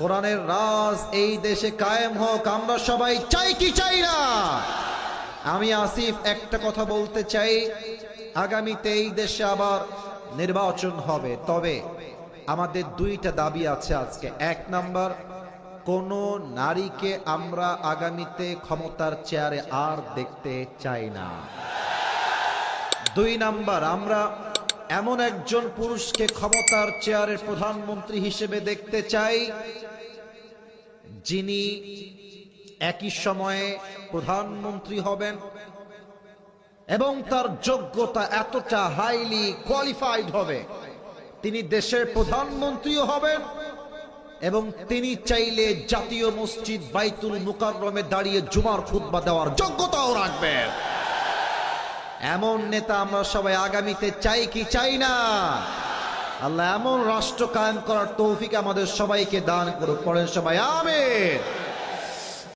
কোরআনের রাজ এই দেশে কায়েম হোক, আমরা সবাই চাই কি চাই না? আমি আসিফ, একটা কথা বলতে চাই। আগামীতে এই দেশে আবার নির্বাচন হবে। তবে আমাদের দুইটা দাবি আছে আজকে। এক নাম্বার, কোন নারীকে আমরা আগামীতে ক্ষমতার চেয়ারে আর দেখতে চাই না। দুই নাম্বার, আমরা এমন একজন পুরুষকে ক্ষমতার চেয়ারের প্রধানমন্ত্রী হিসেবে দেখতে চাই, যিনি একই সময়ে প্রধানমন্ত্রী হবেন এবং তার যোগ্যতা এতটা হাইলি কোয়ালিফাইড হবে। তিনি দেশের প্রধানমন্ত্রীও হবেন এবং তিনি চাইলে জাতীয় মসজিদ বাইতুল মুকাররমে দাঁড়িয়ে জুমার খুতবা দেওয়ার যোগ্যতাও রাখবেন। এমন নেতা আমরা সবাই আগামীতে চাই কি চাই না? আল্লাহ এমন রাষ্ট্র কায়েম করার তৌফিক আমাদের সবাইকে দান করুক, পড়েন সবাই আমের